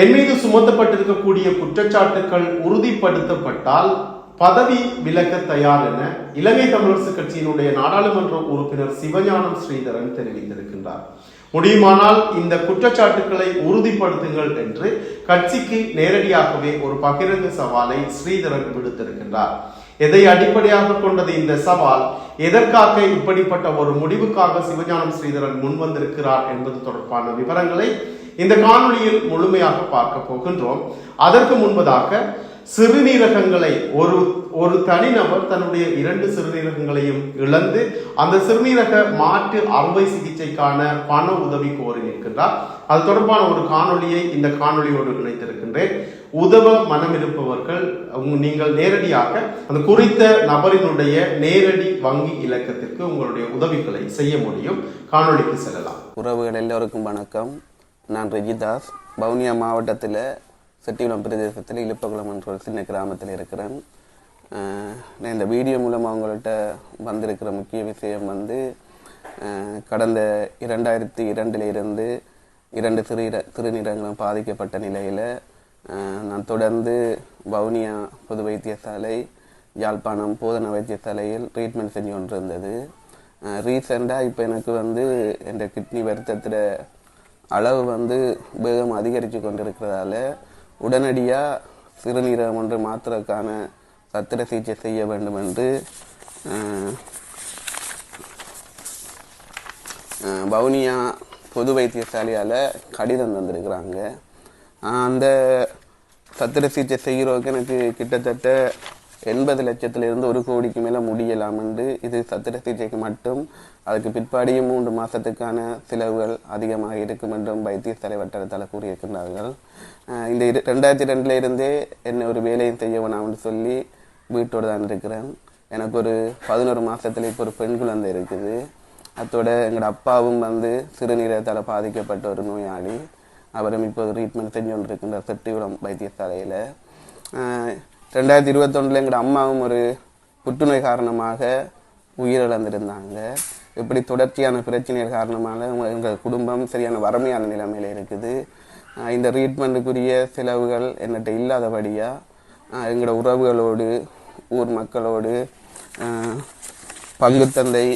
என் மீது சுமத்தப்பட்டிருக்கக்கூடிய குற்றச்சாட்டுகள் உறுதிப்படுத்தப்பட்டால் பதவி விலக தயார் என இலங்கை தமிழரசு கட்சியினுடைய நாடாளுமன்ற உறுப்பினர் சிவஞானம் ஸ்ரீதரன் தெரிவித்திருக்கின்றார். முடியுமானால் இந்த குற்றச்சாட்டுக்களை உறுதிப்படுத்துங்கள் என்று கட்சிக்கு நேரடியாகவே ஒரு பகிரங்க சவாலை ஸ்ரீதரன் விடுத்திருக்கின்றார். எதை அடிப்படையாக கொண்டது இந்த சவால்? எதற்காக இப்படிப்பட்ட ஒரு முடிவுக்காக சிவஞானம் ஸ்ரீதரன் முன்வந்திருக்கிறார் என்பது தொடர்பான விவரங்களை இந்த காணொளியில் முழுமையாக பார்க்க போகின்றோம். அதற்கு முன்பதாக சிறுநீரகங்களை ஒரு ஒரு தனிநபர் தன்னுடைய இரண்டு சிறுநீரகங்களையும் இழந்து அந்த சிறுநீரக மாற்று அறுவை சிகிச்சைக்கான பண உதவி கோரி நிற்கின்றார். அது தொடர்பான ஒரு காணொளியை இந்த காணொலியோடு இணைத்திருக்கின்றேன். உதவ மனம் இருப்பவர்கள் நீங்கள் நேரடியாக அந்த குறித்த நபரினுடைய நேரடி வங்கி இலக்கத்திற்கு உங்களுடைய உதவிகளை செய்ய முடியும். காணொளிக்கு செல்லலாம். உறவுகள் எல்லோருக்கும் வணக்கம். நான் ரெஜிதாஸ். வவுனியா மாவட்டத்தில் செட்டிகுளம் பிரதேசத்தில் இழுப்பகுளம் என்ற ஒரு சின்ன கிராமத்தில் இருக்கிறேன். நான் இந்த வீடியோ மூலமாக அவங்கள்ட்ட வந்திருக்கிற முக்கிய விஷயம் வந்து கடந்த இரண்டாயிரத்தி இரண்டில் இருந்து இரண்டு சிறுநீர சிறுநீரகங்களும் பாதிக்கப்பட்ட நிலையில் நான் தொடர்ந்து வவுனியா பொது வைத்தியசாலை யாழ்ப்பாணம் போதனா வைத்தியசாலையில் ட்ரீட்மெண்ட் செஞ்சு கொண்டிருந்தது. ரீசெண்டாக இப்போ எனக்கு வந்து இந்த கிட்னி வருத்தத்தில் அளவு வந்து வேகம் அதிகரித்து கொண்டிருக்கிறதால உடனடியாக சிறுநீரகம் ஒன்று மாத்திரக்கான சத்திர சிகிச்சை செய்ய வேண்டும் என்று வவுனியா பொது வைத்தியசாலையால் கடிதம் தந்திருக்கிறாங்க. அந்த சத்திர சிகிச்சை செய்கிறவங்க எனக்கு கிட்டத்தட்ட எண்பது லட்சத்திலிருந்து ஒரு கோடிக்கு மேலே முடியலாம் என்று இது சத்திர சிகிச்சைக்கு மட்டும் அதுக்கு பிற்பாடியும் மூன்று மாதத்துக்கான செலவுகள் அதிகமாக இருக்கும் என்றும் வைத்தியசாலை வட்டாரத்தால் கூறியிருக்கின்றார்கள். இந்த இரு- ரெண்டாயிரத்தி ரெண்டில் இருந்தே என்ன ஒரு வேலையும் செய்ய வேணாம்னு சொல்லி வீட்டோடு தான் இருக்கிறேன். எனக்கு ஒரு பதினோரு மாதத்தில் இப்போ ஒரு பெண் குழந்தை இருக்குது. அத்தோட எங்களோட அப்பாவும் வந்து சிறுநீரகத்தால் பாதிக்கப்பட்ட ஒரு நோயாளி. அவரும் இப்போ ட்ரீட்மெண்ட் செஞ்சு கொண்டிருக்கின்ற செட்டிகுளம் வைத்தியசாலையில். ரெண்டாயிரத்தி இருபத்தொன்றில் எங்களோட அம்மாவும் ஒரு புற்றுநோய் காரணமாக உயிரிழந்திருந்தாங்க. இப்படி தொடர்ச்சியான பிரச்சனைகள் காரணமாக எங்கள் குடும்பம் சரியான வறுமையான நிலைமையில் இருக்குது. இந்த ட்ரீட்மெண்ட்டுக்குரிய செலவுகள் என்னட்ட இல்லாதபடியாக எங்களோட உறவுகளோடு ஊர் மக்களோடு பங்குத்தந்தை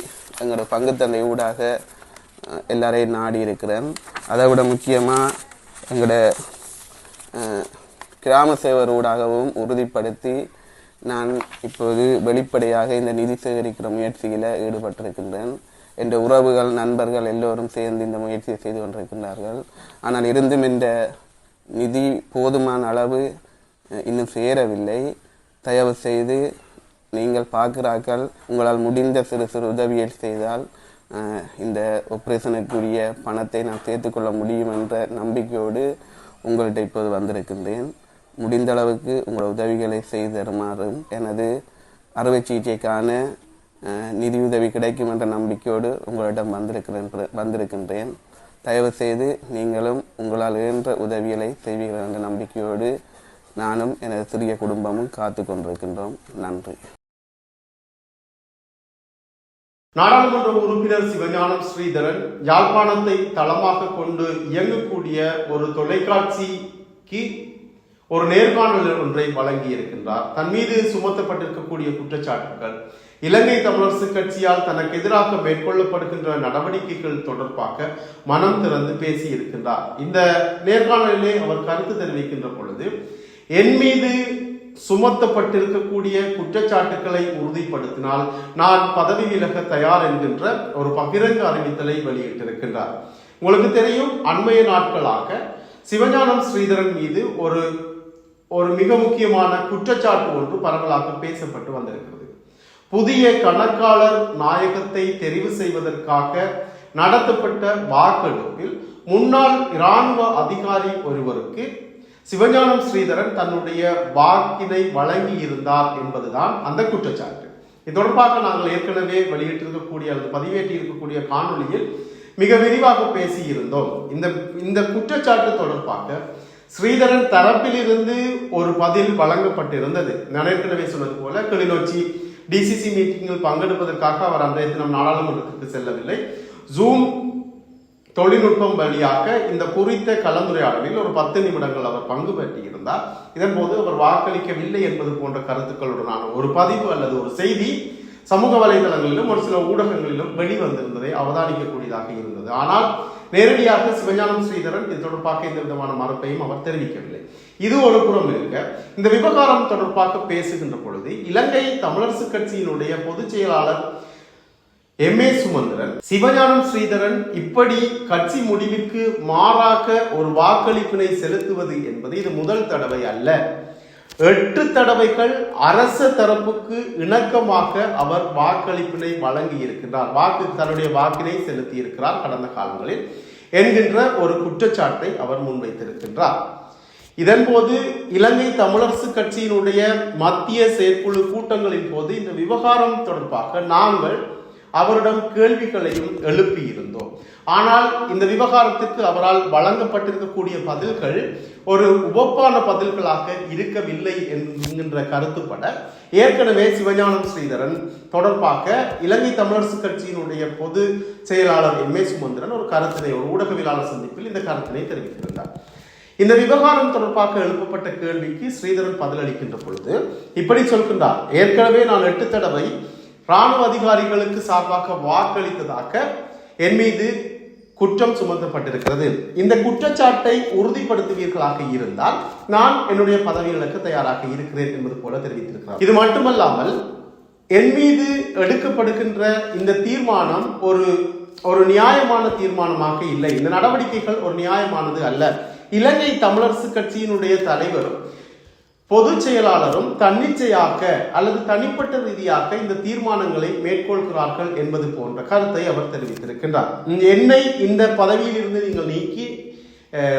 எங்களோட பங்குத்தந்தை ஊடாக எல்லாரையும் நாடி இருக்கிறேன். அதை விட முக்கியமாக எங்களோட கிராம சேவர் ஊடாகவும் உறுதிப்படுத்தி நான் இப்போது வெளிப்படையாக இந்த நிதி சேகரிக்கிற முயற்சியில் ஈடுபட்டிருக்கின்றேன். என்ற உறவுகள் நண்பர்கள் எல்லோரும் சேர்ந்து இந்த முயற்சியை செய்து கொண்டிருக்கின்றார்கள். ஆனால் இருந்தும் இந்த நிதி போதுமான அளவு இன்னும் சேரவில்லை. தயவு செய்து நீங்கள் பார்க்கிறார்கள் உங்களால் முடிந்த சிறு சிறு உதவியை செய்தால் இந்த ஆப்ரேஷனுக்குரிய பணத்தை நான் சேர்த்துக்கொள்ள முடியும் என்ற நம்பிக்கையோடு உங்கள்கிட்ட இப்போது வந்திருக்கின்றேன். முடிந்த அளவுக்கு உங்கள் உதவிகளை செய்து தருமாறும் எனது அறுவை சிகிச்சைக்கான நிதியுதவி கிடைக்கும் என்ற நம்பிக்கையோடு உங்களிடம் வந்திருக்கிறேன் வந்திருக்கின்றேன். தயவு செய்து நீங்களும் உங்களால் இயன்ற உதவிகளை செய்வீர்கள் என்ற நம்பிக்கையோடு நானும் எனது சிறிய குடும்பமும் காத்து கொண்டிருக்கின்றோம். நன்றி. நாடாளுமன்ற உறுப்பினர் சிவஞானம் ஸ்ரீதரன் யாழ்ப்பாணத்தை தளமாக கொண்டு இயங்கக்கூடிய ஒரு தொலைக்காட்சிக்கு ஒரு நேர்காணல் ஒன்றை வழங்கி இருக்கின்றார் தன் மீது சுமத்தப்பட்டிருக்கக்கூடிய குற்றச்சாட்டுகள் இலங்கை தமிழரசு கட்சியால் தனக்கு எதிராக மேற்கொள்ளப்படுகின்ற நடவடிக்கைகள் தொடர்பாக மனம் திறந்து பேசி இருக்கின்றார் இந்த நேர்காணலிலே அவர் கருத்து தெரிவிக்கின்ற பொழுது என் மீது சுமத்தப்பட்டிருக்கக்கூடிய குற்றச்சாட்டுக்களை உறுதிப்படுத்தினால் நான் பதவி விலக தயார் என்கின்ற ஒரு பகிரங்க அறிவித்தலை வெளியிட்டிருக்கின்றார். உங்களுக்கு தெரியும் அண்மைய நாட்களாக சிவஞானம் ஸ்ரீதரன் மீது ஒரு ஒரு மிக முக்கியமான குற்றச்சாட்டு ஒன்று பரவலாக பேசப்பட்டு வந்திருக்கிறது. புதிய கணக்காளர் நாயகத்தை தெரிவு செய்வதற்காக நடத்தப்பட்ட வாக்கெடுப்பில் முன்னாள் இராணுவ அதிகாரி ஒருவருக்கு சிவஞானம் ஸ்ரீதரன் தன்னுடைய வாக்கினை வழங்கி இருந்தார் என்பதுதான் அந்த குற்றச்சாட்டு. இது தொடர்பாக நாங்கள் ஏற்கனவே வெளியிட்டிருக்கக்கூடிய அல்லது பதிவேற்றி இருக்கக்கூடிய காணொளியில் மிக விரிவாக பேசியிருந்தோம். இந்த இந்த குற்றச்சாட்டு தொடர்பாக ஸ்ரீதரன் தரப்பிலிருந்து ஒரு பதில் வழங்கப்பட்டிருந்தது. நான் ஏற்கனவே சொன்னது போல கிளிநொச்சி டிசிசி மீட்டிங்கில் பங்கெடுப்பதற்காக அவர் அன்றைய தினம் நாடாளுமன்றத்துக்கு செல்லவில்லை. ஜூம் தொழில்நுட்பம் வழியாக இந்த குறித்த கலந்துரையாடலில் ஒரு பத்து நிமிடங்கள் அவர் பங்கு பெற்றிருந்தார். இதன் போது அவர் வாக்களிக்கவில்லை என்பது போன்ற கருத்துக்களுடனான ஒரு பதிவு அல்லது ஒரு செய்தி சமூக வலைதளங்களிலும் ஒரு சில ஊடகங்களிலும் வெளிவந்திருந்ததை அவதானிக்கக்கூடியதாக இருந்தது. ஆனால் நேரடியாக சிவஞானம் ஸ்ரீதரன் இது தொடர்பாக எந்த விதமான மறுப்பையும் அவர் தெரிவிக்கவில்லை. இது ஒரு புறம் இருக்க இந்த விவகாரம் தொடர்பாக பேசுகின்ற பொழுது இலங்கை தமிழரசு கட்சியினுடைய பொதுச் செயலாளர் எம் ஏ சுமந்திரன் சிவஞானம் ஸ்ரீதரன் இப்படி கட்சி முடிவிற்கு மாறாக ஒரு வாக்களிப்பினை செலுத்துவது என்பது இது முதல் தடவை அல்ல. எட்டு தடவைகள் அரச தரப்புக்கு இணக்கமாக அவர் வாக்களிப்பினை வழங்கி இருக்கின்றார் வாக்கு தன்னுடைய வாக்கினை செலுத்தி இருக்கிறார் கடந்த காலங்களில் என்கின்ற ஒரு குற்றச்சாட்டை அவர் முன்வைத்திருக்கின்றார். இதன்போது இலங்கை தமிழரசு கட்சியினுடைய மத்திய செயற்குழு கூட்டங்களின் போது இந்த விவகாரம் தொடர்பாக நாங்கள் அவரிடம் கேள்விகளையும் எழுப்பியிருந்தோம். ஆனால் இந்த விவகாரத்திற்கு அவரால் வழங்கப்பட்டிருக்கக்கூடிய பதில்கள் ஒரு உவப்பான பதில்களாக இருக்கவில்லை என்கின்ற கருத்துப்பட ஏற்கனவே சிவஞானம் ஸ்ரீதரன் தொடர்பாக இலங்கை தமிழரசு கட்சியினுடைய பொது செயலாளர் எம் ஏ சுமந்திரன் ஒரு கருத்தினை ஒரு ஊடகவியலாளர் சந்திப்பில் இந்த கருத்தினை தெரிவித்திருந்தார். இந்த விவகாரம் தொடர்பாக எழுப்பப்பட்ட கேள்விக்கு ஸ்ரீதரன் பதிலளிக்கின்ற பொழுது இப்படி சொல்கின்றார். ஏற்கனவே நான் எட்டு தடவை ராணுவ அதிகாரிகளுக்கு சார்பாக வாக்களித்ததாக என் மீது குற்றம் சுமத்தப்பட்டிருக்கிறது. இந்த குற்றச்சாட்டை உறுதிப்படுத்துவீர்களாக இருந்தால் நான் என்னுடைய பதவிகளுக்கு தயாராக இருக்கிறேன் என்பது போல தெரிவித்திருக்கிறார். இது மட்டுமல்லாமல் என் மீது எடுக்கப்படுகின்ற இந்த தீர்மானம் ஒரு ஒரு நியாயமான தீர்மானமாக இல்லை. இந்த நடவடிக்கைகள் ஒரு நியாயமானது அல்ல. இலங்கை தமிழரசு கட்சியினுடைய தலைவரும் பொதுச் செயலாளரும் தன்னிச்சையாக அல்லது தனிப்பட்ட ரீதியாக இந்த தீர்மானங்களை மேற்கொள்கிறார்கள் என்பது போன்ற கருத்தை அவர் தெரிவித்திருக்கின்றார். என்னை இந்த பதவியிலிருந்து நீங்கள் நீக்கி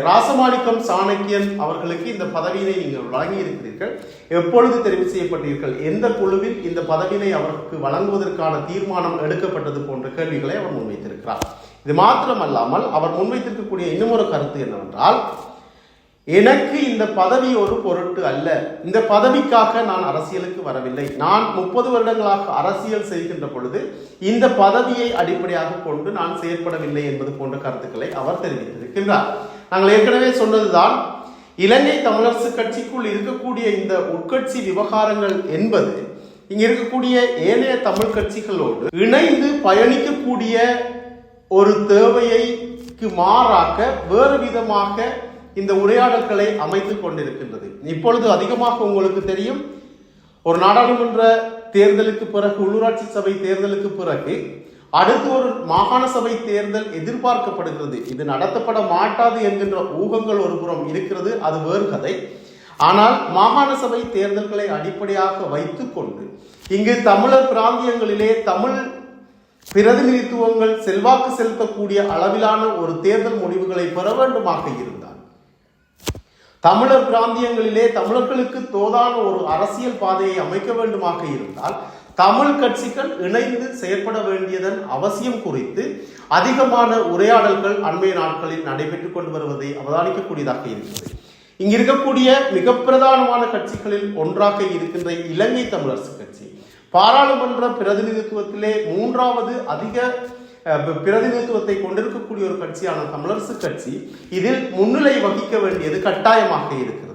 ராசமாணிக்கம் சாணக்கியன் அவர்களுக்கு இந்த பதவியினை நீங்கள் வழங்கி இருக்கிறீர்கள் எப்பொழுது தெரிவு செய்யப்பட்டீர்கள் எந்த குழுவில் இந்த பதவியினை அவருக்கு வழங்குவதற்கான தீர்மானம் எடுக்கப்பட்டது போன்ற கேள்விகளை அவர் முன்வைத்திருக்கிறார். இது மாத்திரமல்லாமல் அவர் முன்வைத்திருக்கக்கூடிய இன்னும் ஒரு கருத்து என்னவென்றால் எனக்கு இந்த பதவி ஒரு பொருட்டு அல்ல. இந்த பதவிக்காக நான் அரசியலுக்கு வரவில்லை. நான் முப்பது வருடங்களாக அரசியல் செய்கின்ற பொழுது இந்த பதவியை அடிப்படையாக கொண்டு நான் செயற்படவில்லை என்பது போன்ற கருத்துக்களை அவர் தெரிவித்திருக்கின்றார். நாங்கள் ஏற்கனவே சொன்னதுதான் இலங்கை தமிழரசு கட்சிக்குள் இருக்கக்கூடிய இந்த உட்கட்சி விவகாரங்கள் என்பது இங்க இருக்கக்கூடிய ஏனைய தமிழ் கட்சிகளோடு இணைந்து பயணிக்கக்கூடிய ஒரு தேவையைக்கு மாறாக வேறு விதமாக இந்த உரையாடல்களை அமைத்துக் கொண்டிருக்கின்றது. இப்பொழுது அதிகமாக உங்களுக்கு தெரியும் ஒரு நாடாளுமன்ற தேர்தலுக்கு பிறகு உள்ளூராட்சி சபை தேர்தலுக்கு பிறகு அடுத்து ஒரு மாகாண சபை தேர்தல் எதிர்பார்க்கப்படுகிறது. இது நடத்தப்பட மாட்டாது என்கின்ற ஊகங்கள் ஒரு புறம் இருக்கிறது அது வேறு கதை. ஆனால் மாகாண சபை தேர்தல்களை அடிப்படையாக வைத்துக்கொண்டு இங்கு தமிழர் பிராந்தியங்களிலே தமிழ் பிரதிநிதித்துவங்கள் செல்வாக்கு செலுத்தக்கூடிய அளவிலான ஒரு தேர்தல் முடிவுகளை பெற வேண்டுமாக இருந்தார். தமிழர் பிராந்தியங்களிலே தமிழர்களுக்கு தோதான ஒரு அரசியல் பாதையை அமைக்க வேண்டுமாக இருந்தால் தமிழ் கட்சிகள் இணைந்து செயற்பட வேண்டியதன் அவசியம் குறித்து அதிகமான உரையாடல்கள் அண்மைய நாட்களில் நடைபெற்றுக் கொண்டு வருவதை அவதானிக்கக்கூடியதாக இருக்கிறது. இங்கு இருக்கக்கூடிய மிக பிரதானமான கட்சிகளில் ஒன்றாக இருக்கின்ற இலங்கை தமிழரசு கட்சி. பாராளுமன்ற பிரதிநிதித்துவத்திலே மூன்றாவது அதிக பிரதிநிதித்துவத்தை கொண்டிருக்கக்கூடிய ஒரு கட்சியான தமிழரசு கட்சி இதில் முன்னிலை வகிக்க வேண்டியது கட்டாயமாக இருக்கிறது.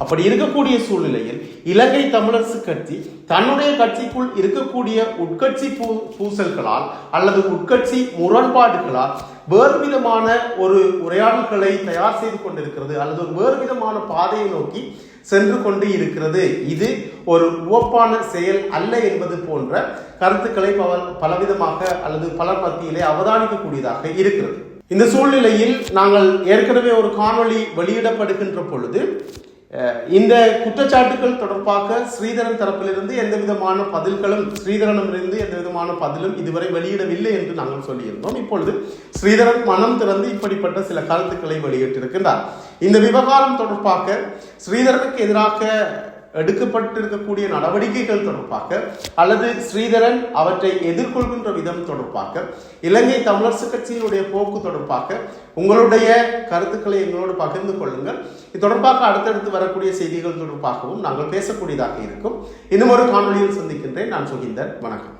அப்படி இருக்கக்கூடிய சூழ்நிலையில் இலங்கை தமிழரசு கட்சி தன்னுடைய கட்சிக்குள் இருக்கக்கூடிய உட்கட்சி பூ பூசல்களால் அல்லது உட்கட்சி முரண்பாடுகளால் வேறு விதமான ஒரு உரையாடல்களை தயார் செய்து கொண்டிருக்கிறது அல்லது ஒரு வேறு விதமான பாதையை நோக்கி சென்று கொண்டு இருக்கிறது. இது ஒரு உவப்பான செயல் அல்ல என்பது போன்ற கருத்துக்களை பல பலவிதமாக அல்லது பலர் மத்தியிலே அவதானிக்கக்கூடியதாக இருக்கிறது. இந்த சூழ்நிலையில் நாங்கள் ஏற்கனவே ஒரு காணொளி வெளியிடப்படுகின்ற பொழுது இந்த குற்றச்சாட்டுகள் தொடர்பாக ஸ்ரீதரன் தரப்பிலிருந்து எந்த விதமான பதில்களும் ஸ்ரீதரனிடமிருந்து எந்த விதமான பதிலும் இதுவரை வெளியிடவில்லை என்று நாங்கள் சொல்லியிருந்தோம். இப்பொழுது ஸ்ரீதரன் மனம் திறந்து இப்படிப்பட்ட சில கருத்துக்களை வெளியிட்டிருக்கின்றார். இந்த விவகாரம் தொடர்பாக ஸ்ரீதரனுக்கு எதிராக எடுக்கப்பட்டிருக்கக்கூடிய நடவடிக்கைகள் தொடர்பாக அல்லது ஸ்ரீதரன் அவற்றை எதிர்கொள்கின்ற விதம் தொடர்பாக இலங்கை தமிழரசு கட்சியினுடைய போக்கு தொடர்பாக உங்களுடைய கருத்துக்களை எங்களோடு பகிர்ந்து கொள்ளுங்கள். இது தொடர்பாக அடுத்தடுத்து வரக்கூடிய செய்திகள் தொடர்பாகவும் நாங்கள் பேசக்கூடியதாக இருக்கும். இன்னும் ஒரு காணொலியில் சந்திக்கின்றேன். நான் சுகிந்தர் வணக்கம்.